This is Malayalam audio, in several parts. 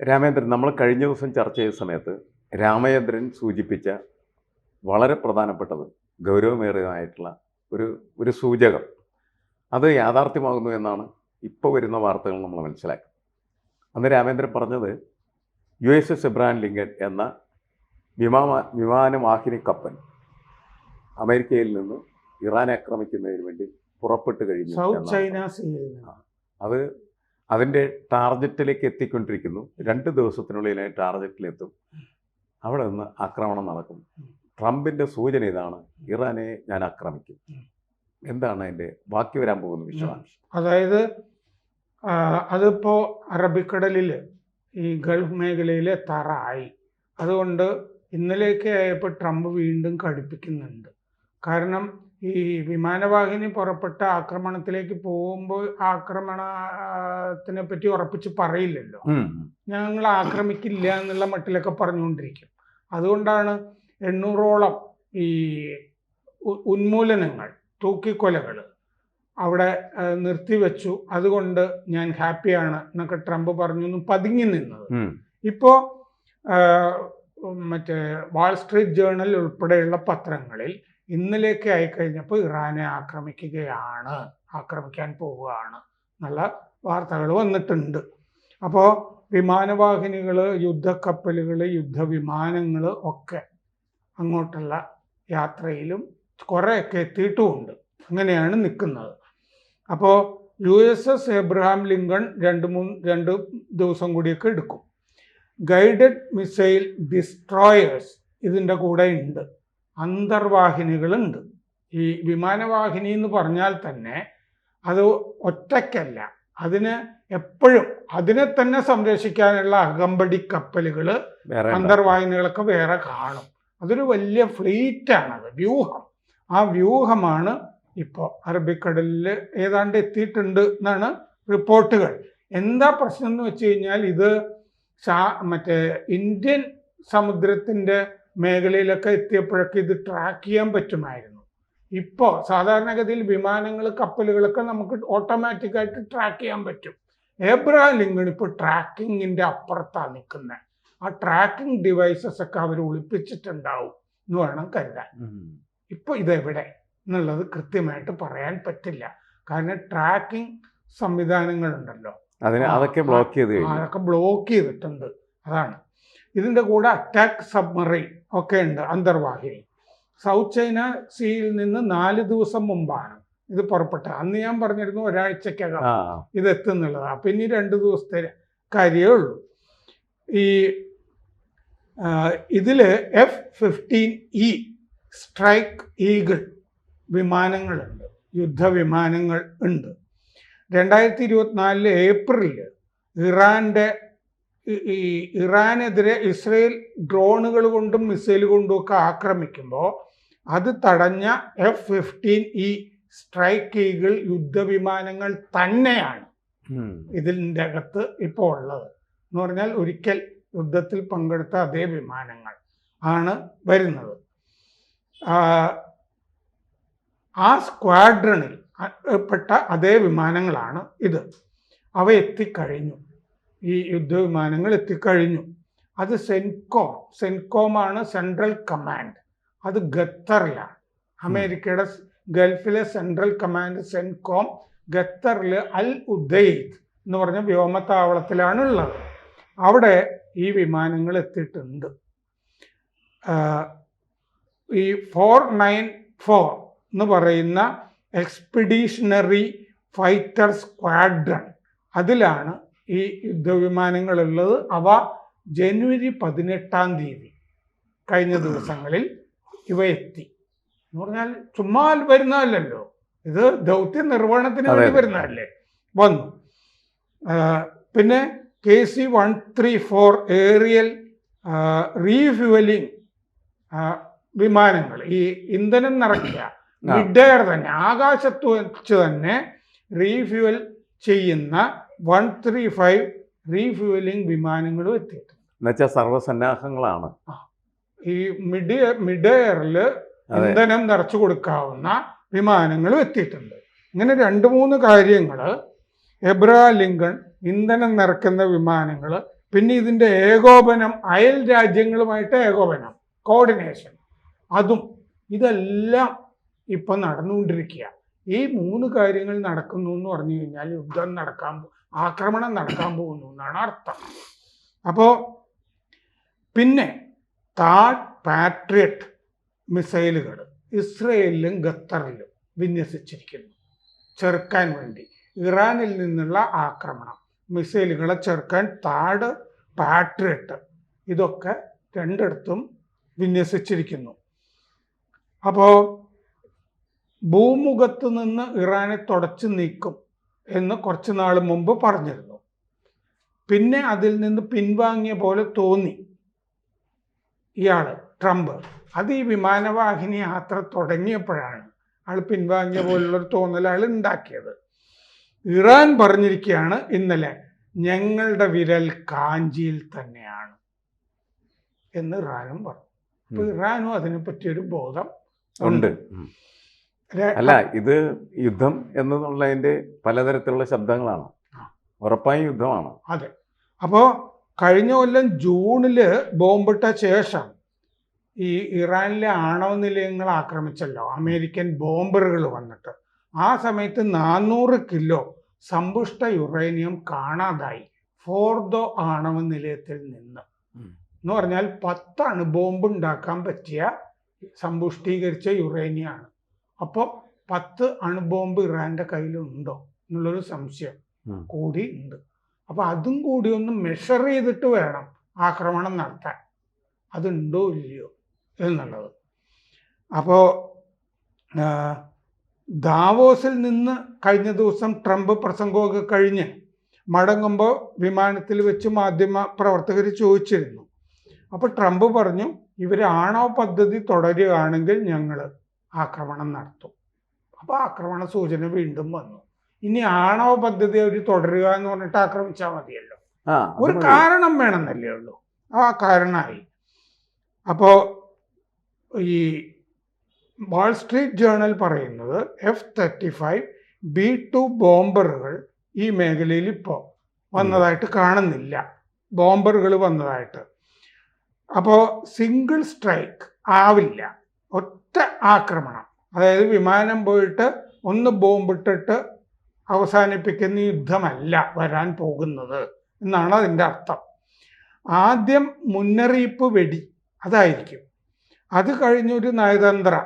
രാമേന്ദ്രൻ നമ്മൾ കഴിഞ്ഞ ദിവസം ചർച്ച ചെയ്ത സമയത്ത് രാമചന്ദ്രൻ സൂചിപ്പിച്ച വളരെ പ്രധാനപ്പെട്ടത് ഗൗരവമേറിയതായിട്ടുള്ള ഒരു ഒരു സൂചകം. അത് യാഥാർത്ഥ്യമാകുന്നു എന്നാണ് ഇപ്പോൾ വരുന്ന വാർത്തകൾ നമ്മൾ മനസ്സിലാക്കി അന്ന് രാമേന്ദ്രൻ പറഞ്ഞത് U S S Abraham Lincoln എന്ന വിമാന വിമാനവാഹിനി കപ്പൽ അമേരിക്കയിൽ നിന്ന് ഇറാൻ ആക്രമിക്കുന്നതിന് വേണ്ടി പുറപ്പെട്ട് കഴിഞ്ഞു സൗത്ത് ചൈന സീയിൽ അത് അതിന്റെ ടാർഗറ്റിലേക്ക് എത്തിക്കൊണ്ടിരിക്കുന്നു. രണ്ട് ദിവസത്തിനുള്ളിൽ ടാർഗറ്റിലെത്തും അവിടെ നിന്ന് ആക്രമണം നടക്കും. ട്രംപിന്റെ സൂചന ഇതാണ് ഇറാനെ ഞാൻ ആക്രമിക്കും. എന്താണ് അതിന്റെ ബാക്കി വരാൻ പോകുന്ന വിശദാംശം? അതായത് അതിപ്പോൾ അതിപ്പോ അറബിക്കടലിൽ ഈ ഗൾഫ് മേഖലയിൽ ആയി. അതുകൊണ്ട് ഇന്നലെയൊക്കെ ആയപ്പോൾ ട്രംപ് വീണ്ടും കടുപ്പിക്കുന്നുണ്ട്. കാരണം ഈ വിമാനവാഹിനി പുറപ്പെട്ട ആക്രമണത്തിലേക്ക് പോകുമ്പോൾ ആക്രമണത്തിനെ പറ്റി ഉറപ്പിച്ച് പറയില്ലല്ലോ. ഞങ്ങൾ ആക്രമിക്കില്ല എന്നുള്ള മട്ടിലൊക്കെ പറഞ്ഞുകൊണ്ടിരിക്കും. അതുകൊണ്ടാണ് എണ്ണൂറോളം ഈ ഉന്മൂലനങ്ങൾ തൂക്കിക്കൊലകൾ അവിടെ നിർത്തിവെച്ചു. അതുകൊണ്ട് ഞാൻ ഹാപ്പിയാണ് എന്നൊക്കെ ട്രംപ് പറഞ്ഞു പതുങ്ങി നിന്നത്. ഇപ്പോൾ മറ്റേ വാൾ സ്ട്രീറ്റ് ജേർണൽ ഉൾപ്പെടെയുള്ള പത്രങ്ങളിൽ ഇന്നലേക്ക് ആയിക്കഴിഞ്ഞപ്പോൾ ഇറാനെ ആക്രമിക്കുകയാണ് ആക്രമിക്കാൻ പോവുകയാണ്. എന്നുള്ള വാർത്തകൾ വന്നിട്ടുണ്ട്. അപ്പോൾ വിമാനവാഹിനികൾ യുദ്ധക്കപ്പലുകൾ യുദ്ധവിമാനങ്ങൾ ഒക്കെ അങ്ങോട്ടുള്ള യാത്രയിലും കുറേയൊക്കെ എത്തിയിട്ടുമുണ്ട്. അങ്ങനെയാണ് നിൽക്കുന്നത്. അപ്പോൾ U S S Abraham Lincoln രണ്ട് മൂന്ന് രണ്ട് ദിവസം കൂടിയൊക്കെ എടുക്കും. ഗൈഡഡ് മിസൈൽ ഡിസ്ട്രോയേഴ്സ് ഇതിന്റെ കൂടെ ഉണ്ട്. അന്തർവാഹിനികളുണ്ട്. ഈ വിമാനവാഹിനി എന്ന് പറഞ്ഞാൽ തന്നെ അത് ഒറ്റയ്ക്കല്ല. അതിന് എപ്പോഴും അതിനെ തന്നെ സംരക്ഷിക്കാനുള്ള അകമ്പടി കപ്പലുകൾ അന്തർവാഹിനികളൊക്കെ വേറെ കാണും. അതൊരു വലിയ ഫ്ലീറ്റാണത് വ്യൂഹം. ആ വ്യൂഹമാണ് ഇപ്പോൾ അറബിക്കടലിൽ ഏതാണ്ട് എത്തിയിട്ടുണ്ട് എന്നാണ് റിപ്പോർട്ടുകൾ. എന്താ പ്രശ്നം എന്ന് വെച്ച് കഴിഞ്ഞാൽ ഇത് മറ്റേ ഇന്ത്യൻ സമുദ്രത്തിന്റെ മേഖലയിലൊക്കെ എത്തിയപ്പോഴൊക്കെ ഇത് ട്രാക്ക് ചെയ്യാൻ പറ്റുമായിരുന്നു. ഇപ്പോൾ സാധാരണഗതിയിൽ വിമാനങ്ങൾ കപ്പലുകളൊക്കെ നമുക്ക് ഓട്ടോമാറ്റിക്കായിട്ട് ട്രാക്ക് ചെയ്യാൻ പറ്റും. ഏബ്രഹാം ലിങ്കൺ ഇപ്പോൾ ട്രാക്കിങ്ങിന്റെ അപ്പുറത്താണ് നിൽക്കുന്നത് ആ ട്രാക്കിംഗ് ഡിവൈസസ് ഒക്കെ അവർ ഒളിപ്പിച്ചിട്ടുണ്ടാവും എന്ന് വേണം കരുതാൻ. ഇപ്പോൾ ഇതെവിടെ എന്നുള്ളത് കൃത്യമായിട്ട് പറയാൻ പറ്റില്ല. കാരണം ട്രാക്കിംഗ് സംവിധാനങ്ങളുണ്ടല്ലോ. അതിന് അതൊക്കെ ബ്ലോക്ക് ചെയ്ത് അതൊക്കെ ബ്ലോക്ക് ചെയ്തിട്ടുണ്ട്. അതാണ്. ഇതിന്റെ കൂടെ അറ്റാക്ക് സബ്മറൈൻ ഒക്കെ ഉണ്ട് അന്തർവാഹിനി. സൗത്ത് ചൈന സീയിൽ നിന്ന് നാല് ദിവസം മുമ്പാണ് ഇത് പുറപ്പെട്ടത്. അന്ന് ഞാൻ പറഞ്ഞിരുന്നു ഒരാഴ്ചക്കകം ഇത് എത്തുന്നുള്ളത്. അപ്പം ഇനി രണ്ട് ദിവസത്തെ കാര്യമേ ഉള്ളൂ. ഈ ഇതിൽ F fifteen E strike eagle വിമാനങ്ങളുണ്ട് യുദ്ധവിമാനങ്ങൾ ഉണ്ട്. രണ്ടായിരത്തി ഇരുപത്തിനാലിൽ ഏപ്രിലിൽ ഇറാന്റെ ഈ- ഇറാനെതിരെ ഇസ്രയേൽ ഡ്രോണുകൾ കൊണ്ടും മിസൈൽ കൊണ്ടും ഒക്കെ ആക്രമിക്കുമ്പോൾ അത് തടഞ്ഞ F fifteen E strike eagle യുദ്ധവിമാനങ്ങൾ തന്നെയാണ്. ഇതിന്റെ അകത്ത് ഇപ്പോൾ ഉള്ളത്. എന്ന് പറഞ്ഞാൽ ഒരിക്കൽ യുദ്ധത്തിൽ പങ്കെടുത്ത അതേ വിമാനങ്ങൾ ആണ് വരുന്നത്. ആ സ്ക്വാഡ്രണിൽ പെട്ട അതേ വിമാനങ്ങളാണ് ഇത്. അവ എത്തിക്കഴിഞ്ഞു. ഈ യുദ്ധവിമാനങ്ങൾ എത്തിക്കഴിഞ്ഞു. അത് സെൻകോം സെൻകോമാണ് സെൻട്രൽ കമാൻഡ്. അത് ഖത്തറിലാണ്. അമേരിക്കയുടെ ഗൾഫിലെ സെൻട്രൽ കമാൻഡ് സെൻകോം ഖത്തറിൽ അൽ ഉദയ്ദ് എന്ന് പറഞ്ഞ വ്യോമത്താവളത്തിലാണ് ഉള്ളത് അവിടെ ഈ വിമാനങ്ങൾ എത്തിയിട്ടുണ്ട്. ഈ ഫോർ നയൻ ഫോർ എന്ന് പറയുന്ന എക്സ്പിഡീഷണറി ഫൈറ്റർ സ്ക്വാഡ്രൺ അതിലാണ് ഈ യുദ്ധവിമാനങ്ങളുള്ളത് അവ ജനുവരി പതിനെട്ടാം തീയതി കഴിഞ്ഞ ദിവസങ്ങളിൽ ഇവ എത്തി. എന്ന് പറഞ്ഞാൽ ചുമ്മാ വരുന്നതല്ലല്ലോ. ഇത് ദൗത്യ നിർവഹണത്തിന് വേണ്ടി. വരുന്നതല്ലേ. വന്നു. പിന്നെ K C one three four aerial refuelling വിമാനങ്ങൾ. ഈ ഇന്ധനം നിറയ്ക്കുക മിഡ് എയർ തന്നെ ആകാശത്ത് വെച്ച് തന്നെ റീഫ്യുവൽ ചെയ്യുന്ന വൺ ത്രീ ഫൈവ് റീഫ്യൂലിംഗ് വിമാനങ്ങളും എത്തിയിട്ടുണ്ട്. എന്നുവെച്ചാൽ സർവസന്നാഹങ്ങളാണ്. ഈ മിഡ് മിഡ് എയറിൽ ഇന്ധനം നിറച്ചു കൊടുക്കാവുന്ന വിമാനങ്ങളും എത്തിയിട്ടുണ്ട്. ഇങ്ങനെ രണ്ട് മൂന്ന് കാര്യങ്ങൾ എബ്രാ ലിങ്കൺ ഇന്ധനം നിറക്കുന്ന വിമാനങ്ങൾ പിന്നെ ഇതിന്റെ ഏകോപനം അയൽ രാജ്യങ്ങളുമായിട്ട് ഏകോപനം കോർഡിനേഷൻ അതും ഇതെല്ലാം ഇപ്പം നടന്നുകൊണ്ടിരിക്കുക ഈ മൂന്ന് കാര്യങ്ങൾ നടക്കുന്നു എന്ന് പറഞ്ഞു കഴിഞ്ഞാൽ യുദ്ധം നടക്കാൻ ആക്രമണം നടക്കാൻ പോകുന്നു എന്നാണ് അർത്ഥം. അപ്പോൾ പിന്നെ താഡ് പാട്രിയറ്റ് മിസൈലുകൾ ഇസ്രയേലിലും ഖത്തറിലും വിന്യസിച്ചിരിക്കുന്നു. ചെറുക്കാൻ വേണ്ടി. ഇറാനിൽ നിന്നുള്ള ആക്രമണം. മിസൈലുകളെ ചെറുക്കാൻ താഡ് പാട്രിയറ്റ് ഇതൊക്കെ രണ്ടിടത്തും വിന്യസിച്ചിരിക്കുന്നു. അപ്പോൾ ഭൂമുഖത്ത് നിന്ന് ഇറാനെ തുടച്ചു നീക്കും. എന്ന് കുറച്ച് നാൾ മുമ്പ് പറഞ്ഞിരുന്നു. പിന്നെ അതിൽ നിന്ന് പിൻവാങ്ങിയ പോലെ തോന്നി ഇയാൾ ട്രംപ്. അത് ഈ വിമാനവാഹിനി യാത്ര തുടങ്ങിയപ്പോഴാണ് ആൾ പിൻവാങ്ങിയ പോലുള്ളൊരു തോന്നൽ അയാൾ ഉണ്ടാക്കിയത്. ഇറാൻ പറഞ്ഞിരിക്കുകയാണ് ഇന്നലെ ഞങ്ങളുടെ വിരൽ കാഞ്ചിയിൽ തന്നെയാണ് എന്ന് ഇറാനും പറഞ്ഞു. അപ്പൊ. ഇറാനും അതിനെപ്പറ്റിയൊരു ബോധം ഉണ്ട്. അല്ല? ഇത് യുദ്ധം എന്നുള്ളതിന്റെ പലതരത്തിലുള്ള ശബ്ദങ്ങളാണ്. ഉറപ്പായും യുദ്ധമാണ്. അതെ. അപ്പോ കഴിഞ്ഞ കൊല്ലം ജൂണിൽ ബോംബിട്ട ശേഷം ഈ ഇറാനിലെ ആണവ നിലയങ്ങൾ ആക്രമിച്ചല്ലോ. അമേരിക്കൻ ബോംബറുകൾ വന്നിട്ട്. ആ സമയത്ത് നാനൂറ് കിലോ സമ്പുഷ്ട യുറേനിയം കാണാതായി. ഫോർദോ ആണവ നിലയത്തിൽ നിന്ന്. എന്ന് പറഞ്ഞാൽ പത്താണ് ബോംബ് ഉണ്ടാക്കാൻ പറ്റിയ സമ്പുഷ്ടീകരിച്ച യുറേനിയാണ്. അപ്പോൾ പത്ത് അണുബോംബ് ഇറാന്റെ കയ്യിലുണ്ടോ എന്നുള്ളൊരു സംശയം കൂടി ഉണ്ട് അപ്പൊ അതും കൂടി ഒന്ന് മെഷർ ചെയ്തിട്ട് വേണം ആക്രമണം നടത്താൻ. അതുണ്ടോ ഇല്ലയോ എന്നുള്ളത്. അപ്പോൾ ദാവോസിൽ നിന്ന് കഴിഞ്ഞ ദിവസം ട്രംപ് പ്രസംഗമൊക്കെ കഴിഞ്ഞ് മടങ്ങുമ്പോൾ വിമാനത്തിൽ വെച്ച് മാധ്യമ പ്രവർത്തകർ ചോദിച്ചിരുന്നു. അപ്പോൾ ട്രംപ് പറഞ്ഞു ഇവർ ആണവ പദ്ധതി തുടരുകയാണെങ്കിൽ ഞങ്ങൾ ആക്രമണം നടത്തും. അപ്പോൾ ആക്രമണ സൂചന വീണ്ടും വന്നു. ഇനി ആണവ പദ്ധതി അവർ തുടരുക എന്ന് പറഞ്ഞിട്ട് ആക്രമിച്ചാൽ മതിയല്ലോ. ഒരു കാരണം വേണമെന്നല്ലേ ഉള്ളൂ. ആ കാരണമായി. അപ്പോൾ ഈ വാൾ സ്ട്രീറ്റ് ജേണൽ പറയുന്നത് F thirty five B two ബോംബറുകൾ ഈ മേഖലയിൽ ഇപ്പോൾ വന്നതായിട്ട് കാണുന്നില്ല. ബോംബറുകൾ വന്നതായിട്ട്. അപ്പോൾ സിംഗിൾ സ്ട്രൈക്ക് ആവില്ല. ഒറ്റ ആക്രമണം. അതായത് വിമാനം പോയിട്ട് ഒന്ന് ബോംബിട്ടിട്ട് അവസാനിപ്പിക്കുന്ന യുദ്ധമല്ല വരാൻ പോകുന്നത് എന്നാണ് അതിന്റെ അർത്ഥം. ആദ്യം മുന്നറിയിപ്പ് വെടി അതായിരിക്കും. അത് കഴിഞ്ഞൊരു നയതന്ത്ര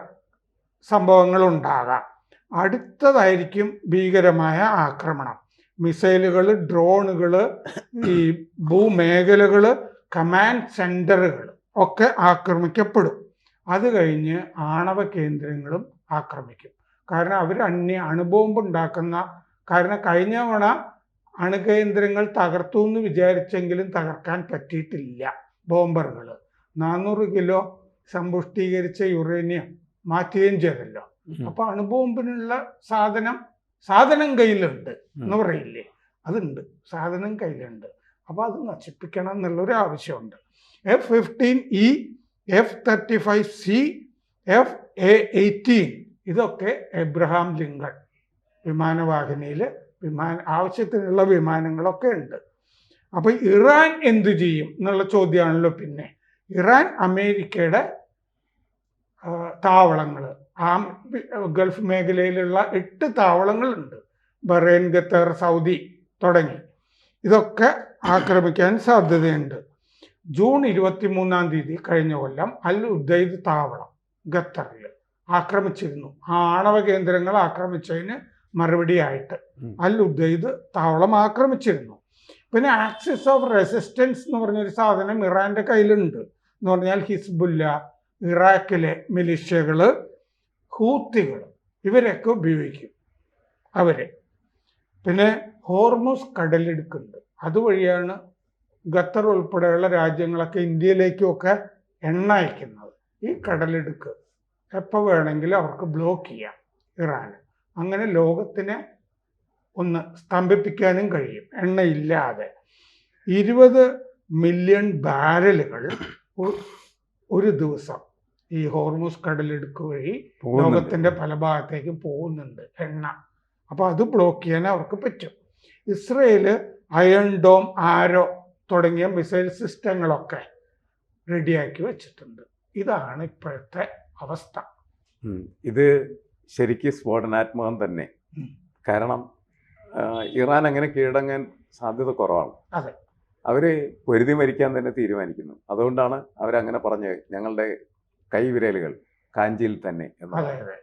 സംഭവങ്ങൾ ഉണ്ടാകാം അടുത്തതായിരിക്കും ഭീകരമായ ആക്രമണം. മിസൈലുകൾ ഡ്രോണുകൾ ഈ ഭൂമേഖലകൾ കമാൻഡ് സെന്ററുകൾ ഒക്കെ ആക്രമിക്കപ്പെടും. അത് കഴിഞ്ഞ് ആണവ കേന്ദ്രങ്ങളും ആക്രമിക്കും. കാരണം അവർ അന്യ അണുബോംബ് ഉണ്ടാക്കുന്ന കാരണം കഴിഞ്ഞ തവണ അണുകേന്ദ്രങ്ങൾ തകർത്തു എന്ന് വിചാരിച്ചെങ്കിലും തകർക്കാൻ പറ്റിയിട്ടില്ല ബോംബറുകൾ. നാനൂറ് കിലോ സമ്പുഷ്ടീകരിച്ച യുറേനിയം മാറ്റുകയും ചെയ്തല്ലോ. അപ്പൊ അണുബോംബിനുള്ള സാധനം സാധനം കയ്യിലുണ്ട് എന്ന്. പറയില്ലേ? അതുണ്ട് സാധനം കയ്യിലുണ്ട്. അപ്പൊ അത് നശിപ്പിക്കണം എന്നുള്ളൊരു ആവശ്യമുണ്ട്. F fifteen E F thirty five C F A eighteen ഇതൊക്കെ എബ്രഹാം ലിങ്കൺ വിമാനവാഹിനിയിൽ വിമാന ആവശ്യത്തിനുള്ള വിമാനങ്ങളൊക്കെ ഉണ്ട്. അപ്പോൾ ഇറാൻ എന്തു ചെയ്യും എന്നുള്ള ചോദ്യമാണല്ലോ പിന്നെ. ഇറാൻ അമേരിക്കയുടെ താവളങ്ങൾ ആ ഗൾഫ് മേഖലയിലുള്ള എട്ട് താവളങ്ങളുണ്ട്. ബറേൻ ഖത്തർ സൗദി തുടങ്ങി. ഇതൊക്കെ ആക്രമിക്കാൻ സാധ്യതയുണ്ട്. ജൂൺ ഇരുപത്തി മൂന്നാം തീയതി കഴിഞ്ഞ കൊല്ലം അൽ ഉദൈദ് താവളം ഖത്തറിൽ ആക്രമിച്ചിരുന്നു. ആ ആണവ കേന്ദ്രങ്ങൾ ആക്രമിച്ചതിന് മറുപടിയായിട്ട്. അൽ ഉദൈദ് താവളം ആക്രമിച്ചിരുന്നു. പിന്നെ ആക്സിസ് ഓഫ് റെസിസ്റ്റൻസ് എന്ന് പറഞ്ഞൊരു സാധനം ഇറാന്റെ കയ്യിലുണ്ട്. എന്ന് പറഞ്ഞാൽ ഹിസ്ബുല്ല ഇറാഖിലെ മിലിഷ്യകൾ ഹൂത്തികൾ ഇവരൊക്കെ ഉപയോഗിക്കും അവരെ. പിന്നെ ഹോർമോസ് കടലിടുക്കുണ്ട്. അതുവഴിയാണ് ഖത്തർ ഉൾപ്പെടെയുള്ള രാജ്യങ്ങളൊക്കെ ഇന്ത്യയിലേക്കുമൊക്കെ എണ്ണ അയക്കുന്നത് ഈ കടലെടുക്ക് എപ്പോൾ വേണമെങ്കിലും അവർക്ക് ബ്ലോക്ക് ചെയ്യാം ഇറാന്. അങ്ങനെ ലോകത്തിനെ ഒന്ന് സ്തംഭിപ്പിക്കാനും കഴിയും എണ്ണയില്ലാതെ. ഇരുപത് മില്യൺ ബാരലുകൾ ഒരു ദിവസം ഈ ഹോർമോസ് കടലിടുക്ക് വഴി ലോകത്തിന്റെ ലോകത്തിന്റെ പല ഭാഗത്തേക്കും പോകുന്നുണ്ട് എണ്ണ. അപ്പോൾ അത് ബ്ലോക്ക് ചെയ്യാൻ അവർക്ക് പറ്റും. ഇസ്രയേൽ അയൺ ഡോം ആരോ തുടങ്ങിയ മിസൈൽ സിസ്റ്റങ്ങളൊക്കെ റെഡിയാക്കി വെച്ചിട്ടുണ്ട്. ഇതാണ് ഇപ്പോഴത്തെ അവസ്ഥ. ഇത് ശരിക്കും സ്ഫോടനാത്മകം തന്നെ. കാരണം ഇറാൻ അങ്ങനെ കീഴടങ്ങാൻ സാധ്യത കുറവാണ്. അതെ. അവർ പൊരുതി മരിക്കാൻ തന്നെ തീരുമാനിക്കുന്നു. അതുകൊണ്ടാണ് അവരങ്ങനെ പറഞ്ഞത് ഞങ്ങളുടെ കൈവിരലുകൾ കാഞ്ചിയിൽ തന്നെ അതെ അതെ.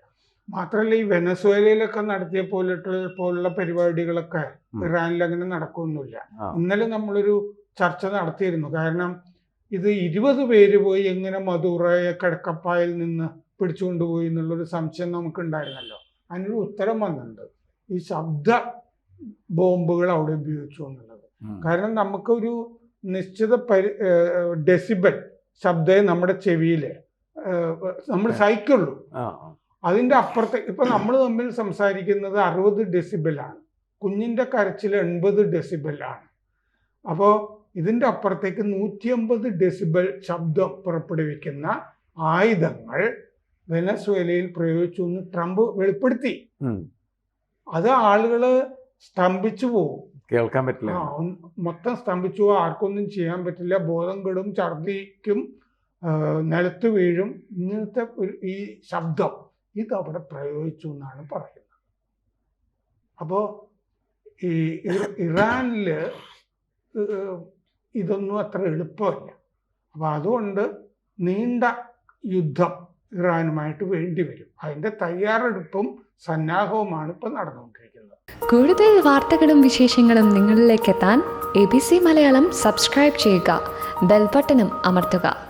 മാത്രമല്ല ഈ വെനസ്വേലയിലൊക്കെ നടത്തിയ പോലുള്ള പോലുള്ള പരിപാടികളൊക്കെ ഇറാനിൽ അങ്ങനെ നടക്കുകയൊന്നുമില്ല ആ. ഇന്നലെ നമ്മളൊരു ചർച്ച നടത്തിയിരുന്നു. കാരണം ഇത് ഇരുപത് പേര് പോയി എങ്ങനെ മധുറയെ കിടക്കപ്പായിൽ നിന്ന് പിടിച്ചുകൊണ്ടുപോയി എന്നുള്ളൊരു സംശയം നമുക്കുണ്ടായിരുന്നല്ലോ. അതിനൊരു ഉത്തരം വന്നിട്ടുണ്ട്. ഈ ശബ്ദ ബോംബുകൾ അവിടെ ഉപയോഗിച്ചു എന്നുള്ളത്. കാരണം നമുക്കൊരു നിശ്ചിത പരി ഡെസിബൽ ശബ്ദം നമ്മുടെ ചെവിയിൽ നമ്മൾ സഹിക്കുള്ളൂ. അതിന്റെ. അതിന്റെ അപ്പുറത്തെ ഇപ്പൊ നമ്മൾ തമ്മിൽ സംസാരിക്കുന്നത് അറുപത് ഡെസിബലാണ്. കുഞ്ഞിന്റെ കരച്ചിൽ എൺപത് ഡെസിബലാണ്. അപ്പോൾ ഇതിന്റെ അപ്പുറത്തേക്ക് നൂറ്റി അമ്പത് ഡെസിബൽ ശബ്ദം പുറപ്പെടുവിക്കുന്ന ആയുധങ്ങൾ വെനസ്വേലയിൽ പ്രയോഗിച്ചു എന്ന് ട്രംപ് വെളിപ്പെടുത്തി. അത് ആളുകൾ സ്തംഭിച്ചു പോകും. കേൾക്കാൻ പറ്റില്ല. മൊത്തം സ്തംഭിച്ചു ആർക്കൊന്നും ചെയ്യാൻ പറ്റില്ല. ബോധം കെടും ഛർദിക്കും നിലത്ത് വീഴും. ഇങ്ങനത്തെ ഈ ശബ്ദം ഇത് അവിടെ പ്രയോഗിച്ചു എന്നാണ് പറയുന്നത്. അപ്പോൾ ഈ ഇറാനിൽ ഇതൊന്നും അത്ര എളുപ്പമല്ല. അപ്പോൾ അതുകൊണ്ട് നീണ്ട യുദ്ധം ഇറാനുമായിട്ട് വേണ്ടി വരും. അതിന്റെ തയ്യാറെടുപ്പും സന്നാഹവുമാണ് ഇപ്പം നടന്നുകൊണ്ടിരിക്കുന്നത്. കൂടുതൽ വാർത്തകളും വിശേഷങ്ങളും നിങ്ങളിലേക്ക് എത്താൻ A B C Malayalam subscribe ചെയ്യുക. ബെൽബട്ടനും അമർത്തുക.